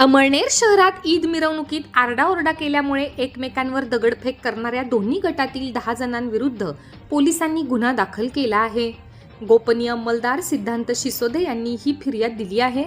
अमळनेर शहरात ईद मिरवणुकीत आरडाओरडा केल्यामुळे एकमेकांवर दगडफेक करणाऱ्या दोन्ही गटातील दहा जणांविरुद्ध पोलिसांनी गुन्हा दाखल केला आहे. गोपनीय अंमलदार सिद्धांत शिसोदे यांनी ही फिर्याद दिली आहे.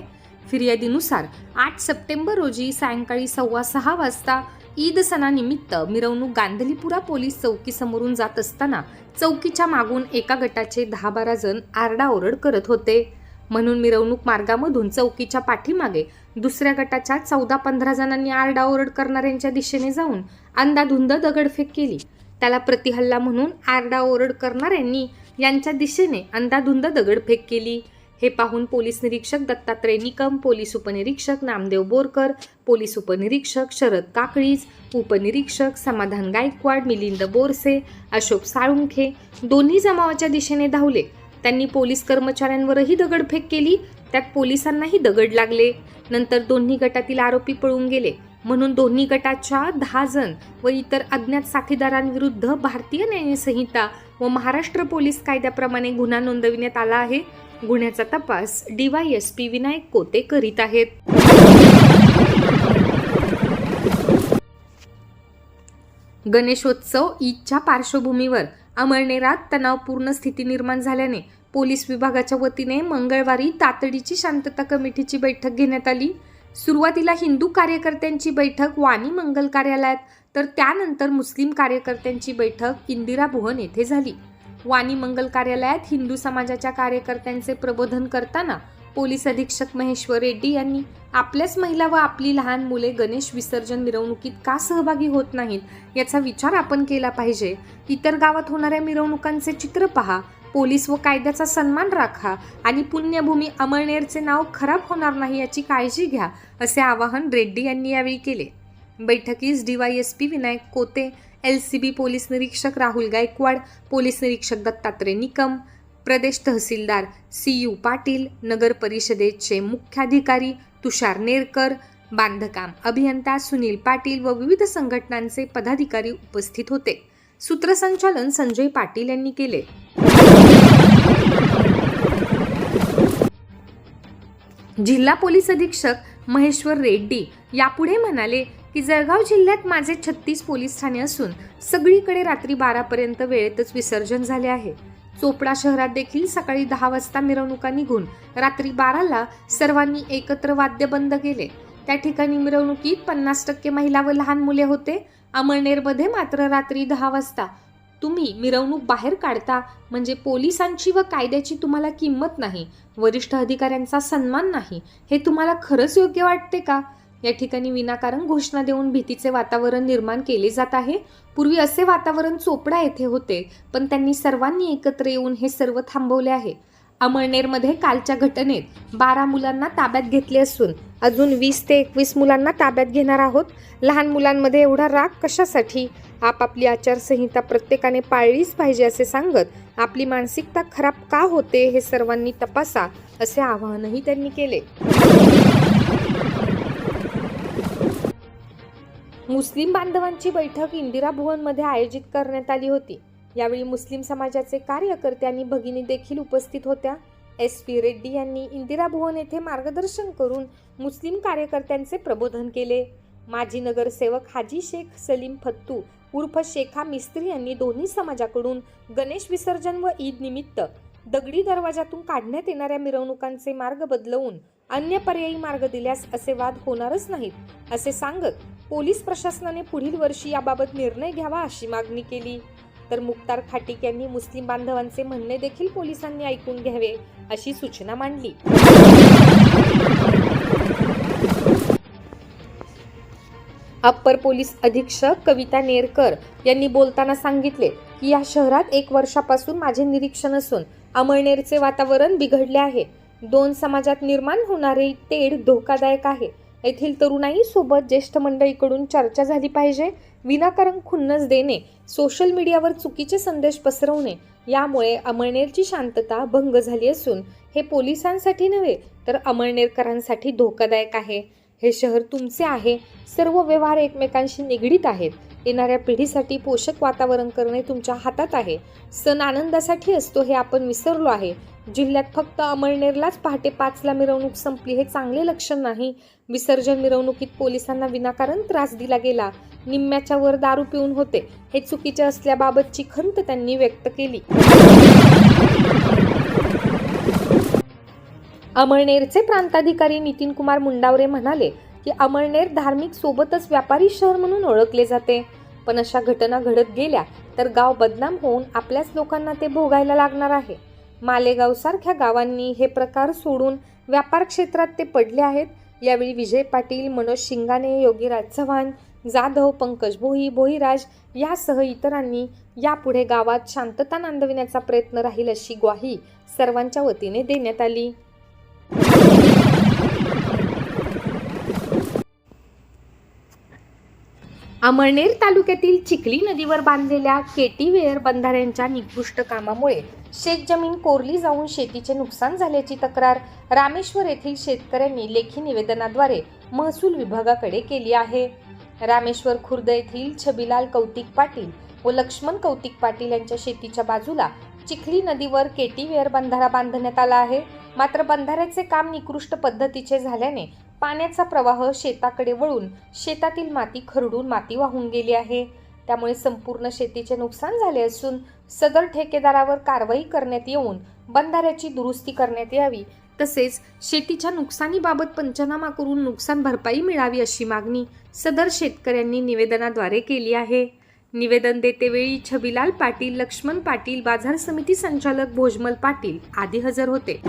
फिर्यादीनुसार आठ सप्टेंबर रोजी सायंकाळी सव्वा सहा वाजता ईद सणानिमित्त मिरवणूक गांधलीपुरा पोलीस चौकीसमोरून जात असताना चौकीच्या मागून एका गटाचे दहा बारा जण आरडाओरड करत होते. म्हणून मिरवणूक मार्गामधून चौकीच्या पाठीमागे दुसऱ्या गटाच्या चौदा पंधरा जणांनी आरडाओरड करणाऱ्यांच्या दिशेने जाऊन अंदाधुंद दगडफेक केली. त्याला प्रतिहल्ला म्हणून आरडाओरड करणाऱ्यांनी यांच्या दिशेने अंदाधुंद दगडफेक केली. हे पाहून पोलीस निरीक्षक दत्तात्रय निकम पोलीस उपनिरीक्षक नामदेव बोरकर पोलीस उपनिरीक्षक शरद काकळीज उपनिरीक्षक समाधान गायकवाड मिलिंद बोरसे अशोक साळुंखे दोन्ही जमावाच्या दिशेने धावले. त्यांनी पोलीस कर्मचाऱ्यांवरही दगडफेक केली. त्यात पोलिसांनाही दगड लागले. नंतर दोन्ही गटातील आरोपी पळून गेले. म्हणून दोन्ही गटाच्या दहा जण व इतर अज्ञात साथीदारांविरुद्ध भारतीय न्यायसंहिता व महाराष्ट्र पोलीस कायद्याप्रमाणे गुन्हा नोंदविण्यात आला आहे. गुन्ह्याचा तपास डीवायएसपी विनायक कोते करीत आहेत. गणेशोत्सव ईदच्या पार्श्वभूमीवर अमळनेरात तणावपूर्ण स्थिती निर्माण झाल्याने पोलीस विभागाच्या वतीने मंगळवारी तातडीची शांतता कमिटीची बैठक घेण्यात आली. सुरुवातीला हिंदू कार्यकर्त्यांची बैठक वाणी मंगल कार्यालयात तर त्यानंतर मुस्लिम कार्यकर्त्यांची बैठक इंदिरा भुवन येथे झाली. वाणी मंगल कार्यालयात हिंदू समाजाच्या कार्यकर्त्यांचे प्रबोधन करताना पोलीस अधीक्षक महेश्वर रेड्डी यांनी आपल्याच महिला व आपली लहान मुले गणेश विसर्जन मिरवणुकीत का सहभागी होत नाहीत? याचा विचार आपण केला पाहिजे. इतर गावात होणाऱ्या मिरवणुकांचे चित्र पहा. पोलीस व कायद्याचा सन्मान राखा आणि पुण्यभूमी अमळनेरचे नाव खराब होणार नाही याची काळजी घ्या असे आवाहन रेड्डी यांनी यावेळी केले. बैठकीस डीवायएसपी विनायक कोते एल सी बी पोलीस निरीक्षक राहुल गायकवाड पोलीस निरीक्षक दत्तात्रय निकम प्रदेश तहसीलदार सी यू पाटील नगर परिषदेचे मुख्याधिकारी तुषार नेरकर बांधकाम अभियंता सुनील पाटील व विविध संघटनांचे पदाधिकारी उपस्थित होते. सूत्रसंचालन संजय पाटील यांनी केले. जिल्हा पोलीस अधीक्षक महेश्वर रेड्डी यापुढे म्हणाले की जळगाव जिल्ह्यात माझे छत्तीस पोलीस ठाणे असून सगळीकडे रात्री बारापर्यंत वेळेतच विसर्जन झाले आहे. चोपडा शहरात देखील सकाळी दहा वाजता मिरवणुका निघून रात्री बाराला सर्वांनी एकत्र वाद्य बंद केले. त्या ठिकाणी मिरवणुकीत पन्नास टक्के महिला व लहान मुले होते. अमळनेरमध्ये मात्र रात्री दहा वाजता तुम्ही मिरवणूक बाहेर काढता म्हणजे पोलिसांची व कायद्याची तुम्हाला किंमत नाही वरिष्ठ अधिकाऱ्यांचा सन्मान नाही हे तुम्हाला खरंच योग्य वाटते का? या ठिकाणी विनाकारण घोषणा देऊन भीतीचे वातावरण निर्माण केले जात आहे. पूर्वी असे वातावरण चोपडा येथे होते पण त्यांनी सर्वांनी एकत्र येऊन हे सर्व थांबवले आहे. अमळनेरमध्ये कालच्या घटनेत बारा मुलांना ताब्यात घेतले असून अजून वीस ते एकवीस मुलांना ताब्यात घेणार आहोत. लहान मुलांमध्ये एवढा राग कशासाठी? आपापली आचारसंहिता प्रत्येकाने पाळलीच पाहिजे असे सांगत आपली मानसिकता खराब का होते हे सर्वांनी तपासा असे आवाहनही त्यांनी केले. मुस्लिम बांधवांची बैठक इंदिरा भुवनमध्ये आयोजित करण्यात आली होती. यावेळी मुस्लिम समाजाचे कार्यकर्ते आणि भगिनी देखील उपस्थित होत्या. एस पी रेड्डी यांनी इंदिरा भुवन येथे मार्गदर्शन करून मुस्लिम कार्यकर्त्यांचे प्रबोधन केले. माजी नगरसेवक हाजी शेख सलीम फत्तू उर्फ शेखा मिस्त्री यांनी दोन्ही समाजाकडून गणेश विसर्जन व ईद निमित्त दगडी दरवाजातून काढण्यात येणाऱ्या मिरवणुकांचे मार्ग बदलवून अन्य पर्यायी मार्ग दिल्यास असे वाद होणारच नाहीत असे सांगत पोलीस प्रशासनाने पुढील वर्षी याबाबत निर्णय घ्यावा अशी मागणी केली. तर मुक्तार खाटीक यांनी मुस्लिम बांधवांचे म्हणणे देखील पोलिसांनी ऐकून घ्यावे अशी सूचना मांडली. अप्पर पोलीस अधीक्षक कविता नेरकर यांनी बोलताना सांगितले की या शहरात एक वर्षापासून माझे निरीक्षण असून अमळनेरचे वातावरण बिघडले आहे. दोन समाजात निर्माण होणारे तेढ धोकादायक आहे. येथील तरुणाई सोबत ज्येष्ठ मंडळीकडून चर्चा झाली पाहिजे विनाकारण खुन्नस देणे सोशल मीडियावर चुकीचे संदेश पसरवणे यामुळे अमळनेरची शांतता भंग झाली असून हे पोलिसांसाठी नव्हे तर अमळनेरकरांसाठी धोकादायक आहे. हे शहर तुमचे आहे. सर्व व्यवहार एकमेकांशी निगडीत आहेत. येणाऱ्या पिढीसाठी पोषक वातावरण करणे तुमच्या हातात आहे. सण आनंदासाठी असतो हे आपण विसरलो आहे. जिल्ह्यात फक्त अमळनेरलाच पहाटे पाचला मिरवणूक संपली हे चांगले लक्षण नाही. विसर्जन मिरवणुकीत पोलिसांना विनाकारण त्रास दिला गेला. निम्म्याच्या वर दारू पिऊन होते. हे चुकीचे असल्याबाबतची खंत त्यांनी व्यक्त केली. अमळनेरचे प्रांताधिकारी नितीन कुमार मुंडावरे म्हणाले की अमळनेर धार्मिक सोबतच व्यापारी शहर म्हणून ओळखले जाते. पण अशा घटना घडत गेल्या तर गाव बदनाम होऊन आपल्याच लोकांना ते भोगायला लागणार आहे. मालेगाव सारख्या गावांनी हे प्रकार सोडून व्यापार क्षेत्रात ते पडले आहेत. यावेळी विजय पाटील मनोज शिंगाने योगीराज चव्हाण जाधव पंकज भोई भोईराज यासह इतरांनी यापुढे गावात शांतता नांदविण्याचा प्रयत्न राहील अशी ग्वाही सर्वांच्या वतीने देण्यात आली. अमळनेर तालुक्यातील चिखली नदीवर बांधलेल्या केटीवेअर बंधाऱ्यांच्या निकृष्ट कामामुळे शेतजमीन कोरली जाऊन शेतीचे नुकसान झाल्याची तक्रार रामेश्वर येथील शेतकऱ्यांनी लेखी निवेदनाद्वारे महसूल विभागाकडे केली आहे. रामेश्वर खुर्द येथील छबिलाल कौतिक पाटील व लक्ष्मण कौतिक पाटील यांच्या शेतीच्या बाजूला चिखली नदीवर केटीवेअर बंधारा बांधण्यात आला आहे. मात्र बंधाऱ्याचे काम निकृष्ट पद्धतीचे झाल्याने पाण्याचा प्रवाह शेताकडे वळून शेतातील माती खरडून माती वाहून गेली आहे. त्यामुळे संपूर्ण शेतीचे नुकसान झाले असून सदर ठेकेदारावर कारवाई करण्यात येऊन बंधाऱ्याची दुरुस्ती करण्यात यावी. तसेच शेतीच्या नुकसानीबाबत पंचनामा करून नुकसान भरपाई मिळावी अशी मागणी सदर शेतकऱ्यांनी निवेदनाद्वारे केली आहे. निवेदन देतेवेळी छबिलाल पाटील लक्ष्मण पाटील बाजार समिती संचालक भोजमल पाटील आदी हजर होते.